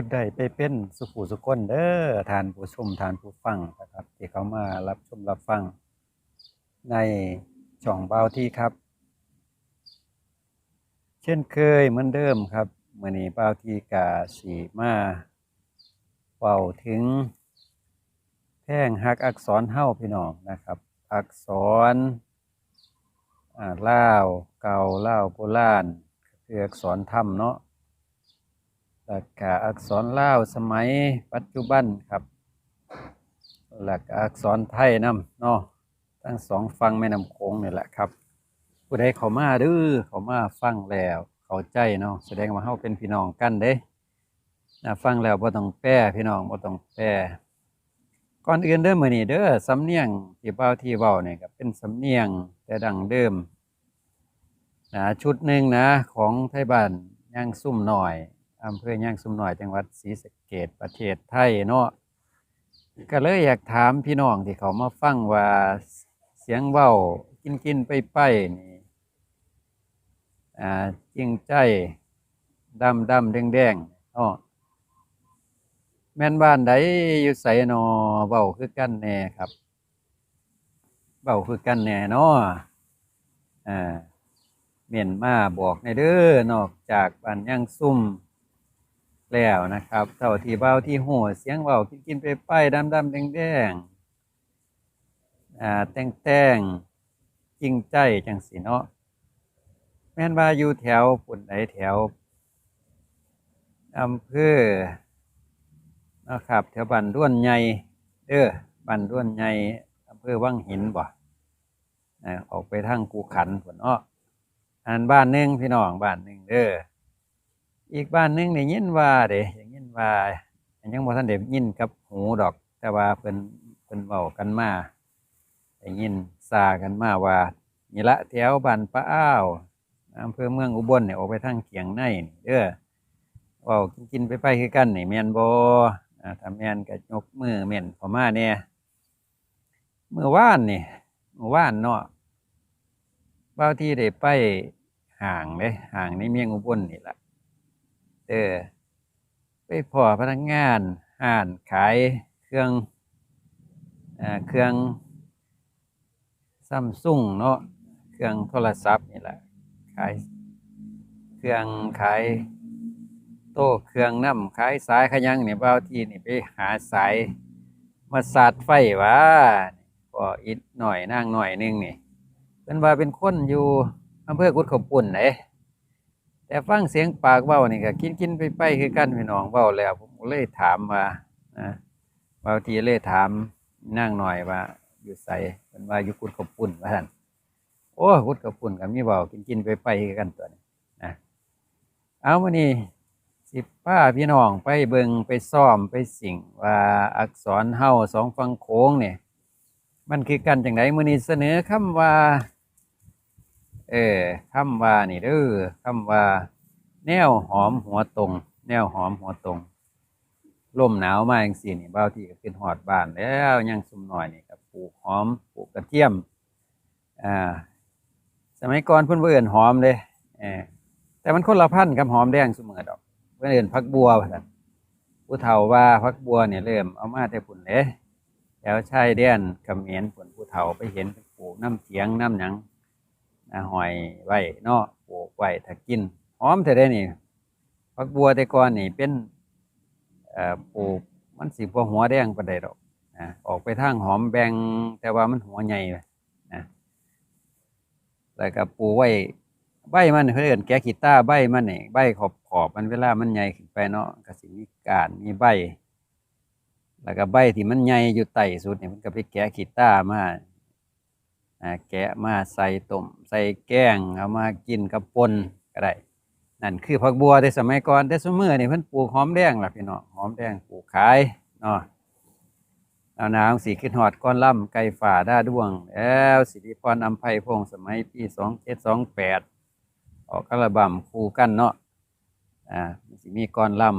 ขึ้นได้ไปเป็นสุขุสุคนเด้อทานผู้ชมทานผู้ฟังนะครับ ที่เขามารับชมรับฟัง ในช่องเบาที่ครับ เช่นเคยเหมือนเดิมครับมื่อนี้เบาที่กาสีมาเป่าถึงแท่งหักอักษรเฮ้าพี่น้องนะครับ อักษรอ่าล่าวเก่าล่าวโบราณคืออักษรธรรมเนาะ ล้วก็อักษรลาวสมัยปัจจุบันครับแล้วก็อักษรไทยนํเนาะทั้งสองฟังแม่น้ำโขงนี่แหละครับ ผู้ใดเขามาดื้อเขามาฟังแล้วเข้าใจเนาะแสดงว่าเฮาเป็นพี่น้องกันเด้นะฟังแล้วบ่ต้องแปรพี่น้องบ่ต้องแปรก่อนอื่นเด้อมื้อนี้เด้อสำเนียงที่เว้าที่เว้านี่ก็เป็นสำเนียงแต่ดังเดิมนะชุดหนึ่งนะของไทยบ้านย่างซุ่มหน่อย อำเภอย่างซุมหน่อยจังหวัดศรีสะเกษประเทศไทยเนาะก็เลยอยากถามพี่น้องที่เขามาฟังว่าเสียงเว้ากินกินไปไปนี่อ่าจริงใจดำดำแดงแดงๆเนาะแม่นบ้านใดอยู่ใสนอเว้าคือกันแน่ครับเว้าคือกันแน่เนาะอ่าเมียนมาบอกในเด้อนอกจากบ้านย่างซุ่ม แล้วนะครับเท่าที่เบาที่หัวเสียงเบากินกินไปไปดำดำแดงแดงอ่าแต่งแต่งจริงใจจังสีเนาะแม่นว่าอยู่แถวปุ่นไหนแถวอำเภอนะครับแถวบ้านด้วนใหญ่เด้อบ้านด้วนใหญ่อำเภอวังหินบ่อออกไปทางกูขันผลเนาะอันบ้านหนึ่งพี่น้องบ้านหนึ่งเด้อ อีกบ้านหนึงได้ยินว่าเด้ได้ยินว่ายังบ่ทันได้ยินกับหูดอก แต่ว่าเพิ่นเพิ่นเว้ากันมาได้ยินซากันมาว่านี่ละแถวบ้านป้าอ้าวอำเภอเมืองอุบลเนี่ยออกไปทางเกียงในนี่เด้อเว้ากินๆไปๆคือกันนี่แม่นบ่อ่าถ้าแมนก็ยกมือแมนเข้ามาเนี่ยเมื่อว่านนี่เมื่อว่านเนาะบาที่ได้ไปห่างเด้ห่างในเมียงอุบลนี่ละ เออไปพอพนักงานห้านขายเครื่องอเครื่องซัมซุงเนาะเครื่องโทรศัพท์นี่แหละขายเครื่องขายโต้เครื่องน้ำขายสายขยังนี่เบ้าที่นี่ไปหาสายมาสาดไฟวะก็อิดหน่อยนั่งหน่อยนึงนี่เป็นว่าเป็นคนอยู่อำเภอกุดขาวปุ่นไหน แต่ฟังเสียงปากเว้านี่ก็กินกินไปไปคือกันพี่น้องเว้าแล้วผมเลยถามว่านะบางทีเลยถามนั่งหน่อยว่าอยู่ใส่เป็นว่าอยู่กุดขาวปุ่นว่าท่านโอ้กุดขาวปุ่นกับมีเว้ากินกินไปไปคือกันตัวนี้นะเอามานี่สิป้าพี่น้องไปเบิงไปซ่อมไปสิ่งว่าอักษรเฮาสองฟังโค้งเนี่ยมันคือกันจังไดมื้อนี้เสนอคำว่า เออคำว่านี่เด้อคำว่า แนวหอมหัวตรง แนวหอมหัวตรงลมหนาวมาจังซี่นี่เบ้าที่ก็ขึ้นหอดบ้านแล้วยังซุมหน่อยนี่ก็ปลูกหอมปลูกกระเทียมอ่าสมัยก่อนเพิ่อนบ่อนหอมเด้เออแต่มันคนละพันธุ์กับหอมแดงซุมื้อดอก เพิ่อนเอิ้นผักบัวว่าซั่นผู้เฒ่าว่าผักบัวเนี่ยเริ่มเอามาแต่พุ่นเด้แถวใชายแดนเขมรพุ่นผู้เฒ่าไปเห็นปลูกน้ำเสียงน้ำหยัง หอยไว้เนาะปลูกไว้ถ้ากินหอมแต่ได้นี่ผักบัวแต่ก่อนนี่เป็นปลูกมันสิบ่หัวแดงปานใดดอกนะออกไปทางหอมแบงแต่ว่ามันหัวใหญ่นะแล้วก็ปลูกไว้ใบมันเขาเรียกแกะขีต้าใบมันนี่ใบขอบขอบมันเวลามันใหญ่ขึ้นไปเนาะก็สิมีกานมีใบ แล้วก็ใบที่มันใหญ่อยู่ใต้สุดเนี่ยมันก็ไปแกะขีต้ามา แกะมาใส่ต้มใส่แกงเอามากินกับปนก็ได้นั่นคือผักบัวในสมัยก่อนแต่สมัยนี่เพิ่นปลูกหอมแดงล่ะพี่น้องหอมแดงปลูกขายเนาะเอาน้ำสีขึ้นหอดก้อนล่ำไก่ฝ่าด้าด้วง แล้วสิริพรอัมไพพงสมัยปีสองเจ็ดสองแปดออกกระบำคู่กันเนาะอ่ามันสิมีก้อนล่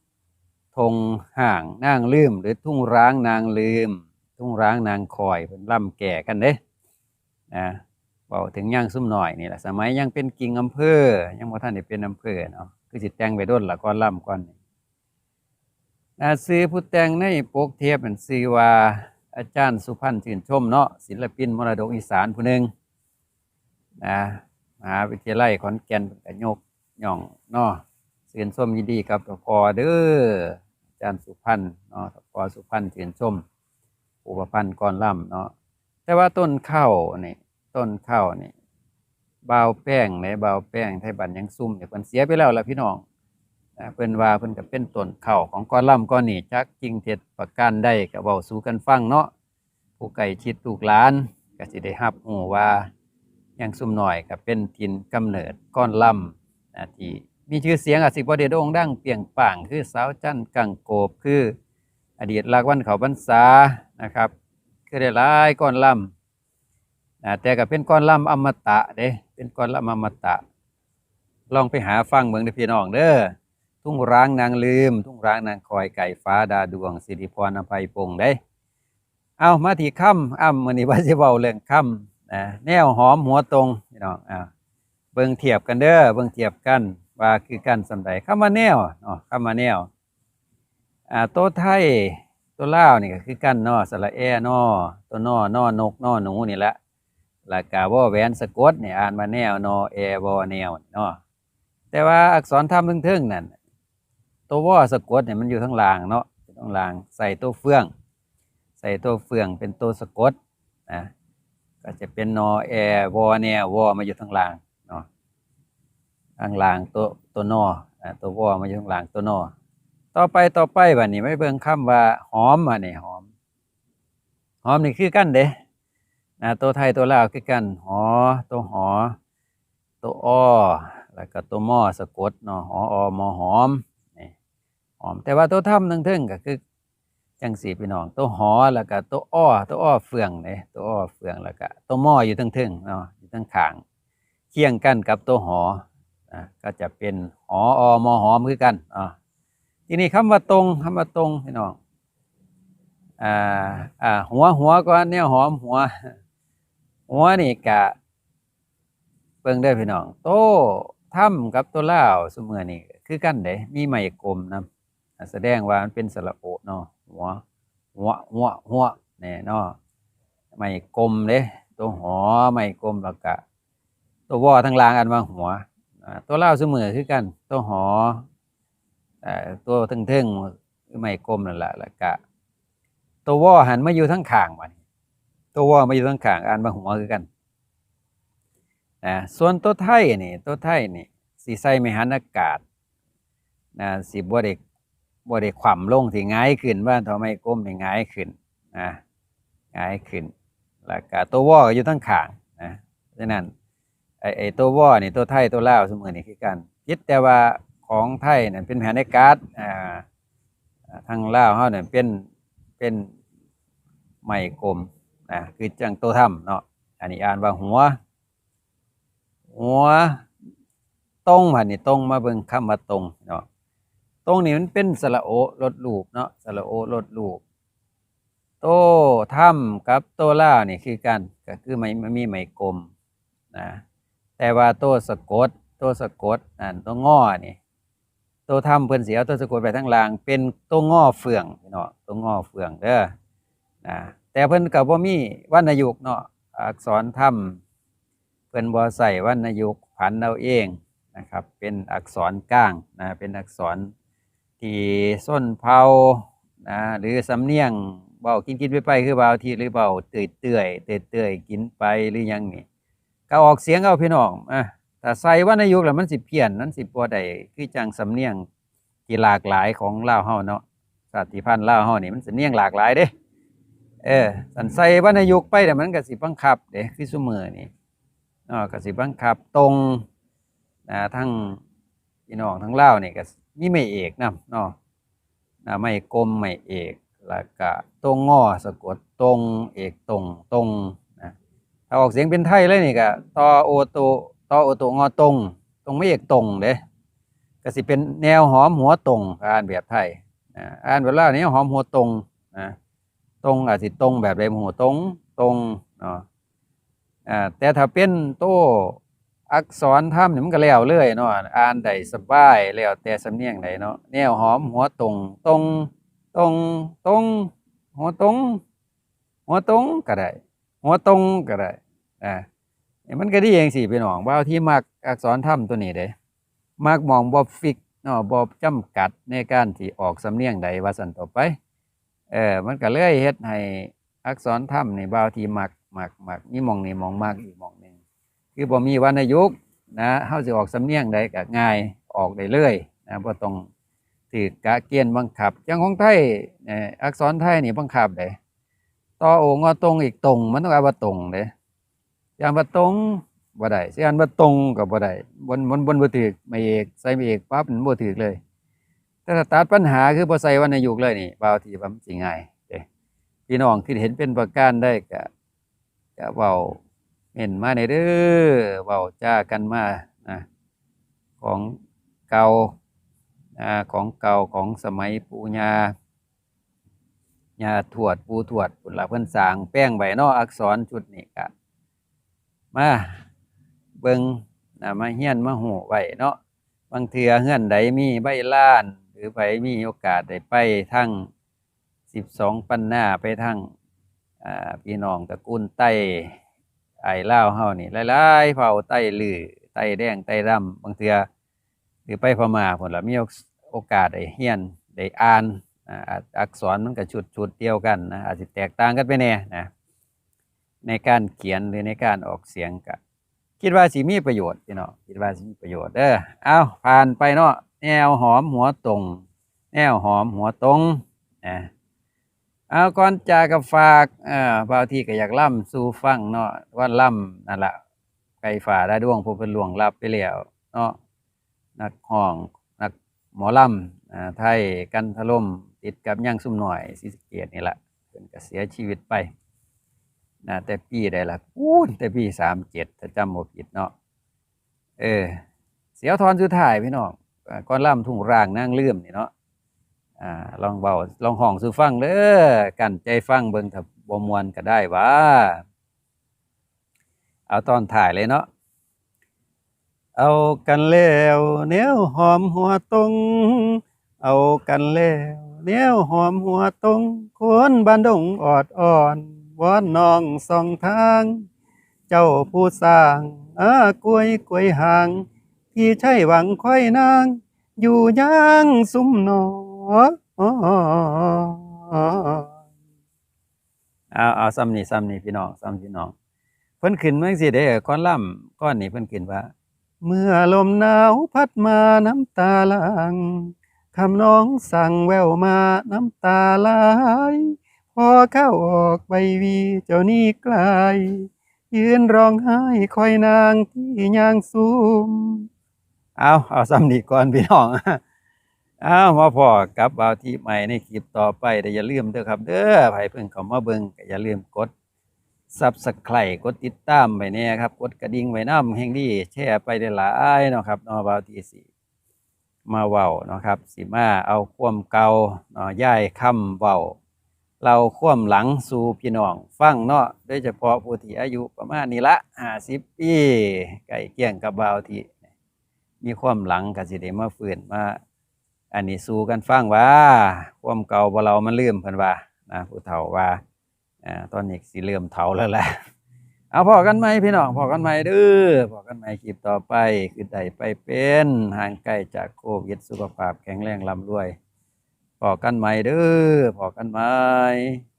ำธงห่างนางลืม หรือทุ่งร้างนางลืม ทุ่งร้างนางคอยเป็นล่ำแก่กันเด้ นะบอกถึงย่างซุ่มหน่อยนี่แหละสมัยยังเป็นกิ่งอำเภอ ยังบ่ท่านได้เป็นอำเภอเนาะคือสิแต่งไปด้นละก้อนล่ำก้อนนี่อ่าซื้อผู้แต่งในปกเทปนั่นซื้อว่าอาจารย์สุพันธ์ชื่นชมเนาะศิลปินมรดกอีสานผู้หนึ่งนะมหาวิทยาลัยขอนแก่นกยกย่องเนาะชื่นชมยินดีกับพอเด้ออาจารย์สุพันธ์เนาะพอสุพันธ์ชื่นชมอุปพันธ์ก่อนล่ำเนาะ แต่ว่าต้นข้าวนี่ต้นข้าวนี่บาวแป้งในบาวแป้งไทยบันยังซุ่มเนี่ยเพิ่นเสียไปแล้วล่ะพี่น้องเพิ่นว่าเพิ่นก็เป็นต้นข้าวของก้อนล่ำก้อนนี้จักจริงเท็จประการใดก็เว้าสู่กันฟังเนาะผู้ใกล้ชิดลูกหลานก็สิได้รับรู้ว่ายังซุ่มหน้อยก็เป็นถิ่นกำเนิดก้อนล่ำนะที่มีชื่อเสียงอาจสิบ่ได้โด่งดังเปียงป่างคือสาวจันกังโกบคือ อดีตลากวันเขาบรรษานะครับ คือได้หลายก้อนลำนะแต่ก็เป็นก้อนลำอมตะเด้เป็นก้อนลำอมตะ ลองไปหาฟังเมืองเด้อพี่น้องเด้อทุ่งร้างนางลืม ทุ่งร้างนางคอยไก่ฟ้าดาดวงสิริพรอภัยพงได้ เอามาที่ค่ำอ้ำมื้อนี้ว่าสิเว้าเรื่องค่ำนะแนวหอมหัวตรงพี่น้องอ่าเบิ่งเทียบกันเด้อเบิ่งเทียบกันว่าคือกันสำใดคำว่าแนวเนาะคำว่าแนวอ่าโตไทย ตัวลานี่ก็คือกั้นนาะสระแอนอตัวนอนอนกนอหนูนี่แหละแล้วก็วอแหวนสะกดนี่อ่านว่าแนวนอแอวอแนวเนาะแต่ว่าอักษรธรรมเทิงๆนั่นตัววอสะกดเนี่ยมันอยู่ทั้งล่างเนาะทั้งล่างใส่ตัวเฟือง ใส่ตัวเฟืองเป็นตัวสะกดนะก็จะเป็นนอแอวอแนววอมาอยู่ทั้งล่างเนาะข้างล่างตัวตัวนอตัววอมาอยู่ทั้งล่างตัวนอ ต่อไปต่อไปบัดนี้ไม่เบิ่งคำว่าหอมมานี่หอม หอมนี่คือกันเด้นะตัวไทยตัวลาวคือกัน หอ ตัวหอ ตัวอ้อแล้วก็ตัวมอสะกดเนาะหออมอหอมนี่หอม แต่ว่าตัวถ้ำทั้งทึงก็คือจังสีพี่น้อง ตัวหอแล้วก็ตัวอ้อตัวอ้อเฟืองเนี่ยตัวอ้อเฟืองแล้วก็ตัวหม้ออยู่ทั้งทึงเนาะอยู่ทั้งขางเคียงกันกับตัวหออะก็จะเป็นหออมอหอมคือกันอ่า ทีนี้คำว่าตรงคำว่าตรงพี่น้องอ่าอ่าหัวหัวก็แนวหอมหัว หัวนี่กะเบิ่งได้พี่น้อง โตถ้ำกับตัวล่าสมือนี่คือกันเด้มีไม้กลมนำอ่าแสดงว่ามันเป็นสระโอเนาะหัว หัวหัวหัวเนี่ยเนาะไม่กลมเด้ตัวหอไม่กลมแล้วก็ตัววอทั้งล่างอันว่าหัวตัวเล่าเสมอคือกัน ตัวหอ ตัวทึ่งทึ่งๆไม่กลมนั่นแหละแล้วก็ตัวว่อหันมาอยู่ทั้งข้างมันตัวว่อมาอยู่ทั้งข้างอันว่าหัวคือกันนะส่วนตัวไทยนี่ตัวไทยนี่สีใส่ไม่หันอากาศนะสิบ่ได้บ่ได้ขวำลงที่ง่ายขึ้นว่าทำไมก้มที่ง่ายขึ้นนะง่ายขึ้นแล้วก็ตัวว่ออยู่ทั้งข้างนะฉะนั้นไอ้ไอตัวว่อนี่ตัวไทยตัวลาวเสมอนี่คือกันคิดแต่ว่า ของไทยเนั่นเป็นแผนในการ์ดอ่าทางลาวเฮาเนี่ยเป็นเป็นไม้กลมนะคือจังตัวถ้ำเนาะอันนี้อ่านว่าหัว หัวตรงผ่านนี่ตรงมาเบิ่งคำว่าตรงเนาะตรงนี่มันเป็นสระโอลดลูปเนาะสระโอลดลูปโตถ้ำกับโตล่านี่คือกันก็คือไม่ม่มีไม้กลมนะแต่ว่าโตสะกด โตสะกดอันโตง้อนี่ โตถ้ำเพิ่นเสียตัวสะกดไปทั้งล่าง เป็นตัวง้อเฟืองเนาะตัวง้อเฟืองเด้อนะแต่เพิ่นก็บ่ามีวรรณยุกเนาะอักษรถ้ำเพิ่นบ่ใส่วรรณยุกผันเอาเองนะครับ เป็นอักษรก้างนะเป็นอักษรที่ส้นเผานะหรือสำเนียงเบากินกินไปไปคือเบาทีหรือเบาเตื่อยเตื่อยเตื่อยเตื่อยกินไปหรือยังนี่ก็ออกเสียงเอาพี่น้องอะ ถ้าใส่วรรณยุกต์แล้วมันสิเพี้ยนมันสิบ่ได้คือจังสำเนียงที่หลากหลายของลาวเฮาเนาะชาติพันธุ์ลาวเฮานี่มันสำเนียงหลากหลายเด้ เออสันใส่วรรณยุกต์ไปแต่มันก็สิบังคับเด้คือซุมือนี่เนาะก็สิบังคับตรงนะทั้งพี่น้องทั้งลาวนี่ก็มีไม่เอกนำเนาะนะไม่กลมไม่เอกแล้วก็ตรงงอสะกดตรงเอกตรงตรงนะถ้าออกเสียงเป็นไทยเลยนี่ก็ตอโอโต ตอโอโตงอตรง ตรงไม่เอกตรงเด้ก็สิเป็นแนวหอมหัวตรงอ่านแบบไทยอ่านเวลานี้หอมหัวตรงนะตรงอาจสิตรงแบบใดหัวตรงตรงเนาะแต่ถ้าเป็นโตอักษรธรรมนี่มันก็แล้วเลยเนาะอ่านได้สบายแล้วแต่สำเนียงใดเนาะแนวหอมหัวตรงตรงตรงตรงหัวตรงหัวตรงก็ได้หัวตรงก็ได้อ่า มันก็ดีเองสิพี่น้องว่าที่มักอักษรธรรมตัวนี้เด้มักมองบ่ฟิกเนาะบ่จำกัดในการที่ออกสำเนียงใดว่าซั่นต่อไป เออมันก็เลยเฮ็ดให้อักษรธรรมนี่บางทีมักมักมักมีหมองนี่หมองมากอีกหมองหนึ่งคือบ่มีวรรณยุกนะเฮาสิออกสำเนียงใดก็ง่ายออกได้เลยนะบ่ต้องถือกะเกณฑ์บังคับอย่างของไทยเอ่ออักษรไทยนี่บังคับได้ต่อโองอตรงอีกตรงมันต้องเอาว่าตรงเด้ ยางว่ตรงบ่ได้สิอ่านว่ตรงก็บ่ได้บนบนบนบ่ถูกไม่เอกใส่ไม่เอกปั๊บมันบ่ถูกเลยแต่ถ้าตัดปัญหาคือบ่ใส่วรรณยุกเลยนี่บางทีว่ามันสิง่ายเด้พี่น้องที่เห็นเป็นประการได้ก็ก็เว้าเม่นมาในเด้อเว้าจ้ากันมานะของเก่าของเก่าของสมัยปู่ย่าย่าทวดปู่ทวดพุ่นละเพิ่นสร้างแป้งไว้เนาะอักษรชุดนี้ก็ มาเบิ่งนะมาเฮียนมาฮู้ไว้เนาะบางเทื่อเฮือนใดมีใบล้าน หรือไผมีโอกาสได้ไปทั้งสิบสองปันหน้าไปทั้งพี่น้องตระกูลไต้ไอ้ลาเฮานี่หลายๆเผ่าไต้ลือไต้แดงไต้ดำบางเทื่อหรือไปพม่าพุ่นล่ะมีโอกาสได้เรียนได้อ่านอักษรมันก็ชุดชุดเดียวกันนะอาจสิแตกต่างกันไปแน่นะ ในการเขียนหรือในการออกเสียงก็คิดว่าสิมีประโยชน์พี่เนาะคิดว่าสิมีประโยชน์เด้อเอาผ่านไปเนาะแนวหอมหัวตรง แนวหอมหัวตรงอ่าเอาก่อนจากกับฝากอ่าบางทีก็อยากล่ำสู่ฟังเนาะว่าล่ำนั่นแหละไก่ฝ่าได้ดวงผู้เป็นหลวงรับไปแล้วเนาะนักห้องนักหมอล่ำอ่าไทยกันทล่มติดกับย่างซุ่มหน่อยศรีสเกียดนี่แหละเพิ่นก็เสียชีวิตไป นะแต่ปีใดล่ะอู้แต่ปีสามเจ็ดถ้าจำบ่ผิดเนาะเออ เสียวทอนสุดท้ายพี่น้องก้อนล่ำทุ่งร่างนั่งเลื่อมนี่เนาะอ่าลองเบาลองห้องสู่ฟังเด้อกันใจฟังเบิ่งถ้าบ่มวนก็ได้ว่าเอาตอนถ่ายเลยเนาะเอากันแล้วแนวหอมหัวตรงเอากันแล้วแนวหอมหัวตรงคนบ้านดงออดอ่อน วอนน้องสองทาง เจ้าผู้สร้างอากวยกวยหาง ที่ใช่หวังค่อยนาง อยู่ย่างซุ้มหนอเอาเอาซ้ำนี่ซ้ำนี่พี่น้องซ้ำพี่น้องเพิ่นขึ้นเมื่อสิเด้อก้อนล่ำก้อนนี้เพิ่นขึ้นว่า เมื่อลมหนาวพัดมาน้ำตาลังคำน้องสั่งแววมาน้ำตาไหล พอเข้าออกใบวีเจ้านี่ไกลยืนร้องไห้คอยนางที่ยางซุมเอาเอาซ้ำนี่ก่อนพี่น้องเอามาพอกับบ่าวที่ใหม่ในคลิปต่อไปแต่อย่าลืมเด้อครับ เด้อไผเพิ่งเข้ามาเบิ่งก็อย่าลืมกด Subscribe กดติดตามไว้แน่ยครับ กดกระดิ่งไว้น้ำแห่งดีแชร์ไปได้หลายเนาะครับนาะบ่าวที่สิมาเว้าเนาะครับ สิมาเอาความเกาเนาะย้ายคำเว้า เราควมหลังสู่พี่น้องฟังเนาะโดยเฉพาะผู้ที่อายุประมาณนี้ละ50ปีใกล้เคียงกับบ่าวที่มีความหลังก็สิได้มาฟื้นมาอันนี้สู่กันฟังว่า ความเก่าบ่เรามันลืมเพิ่นว่านะผู้เฒ่าว่าอ่าตอนนี้สิเริ่มเฒ่าแล้วแหละเอาพอกันไหมพี่น้องพอกันไหมเด้อพอกันไหมคลิปต่อไปคือได้ไปเป็นห่างไกลจากโควิดสุขภาพแข็งแรงร่ำรวย พอกันใหม่เด้อพอกันใหม่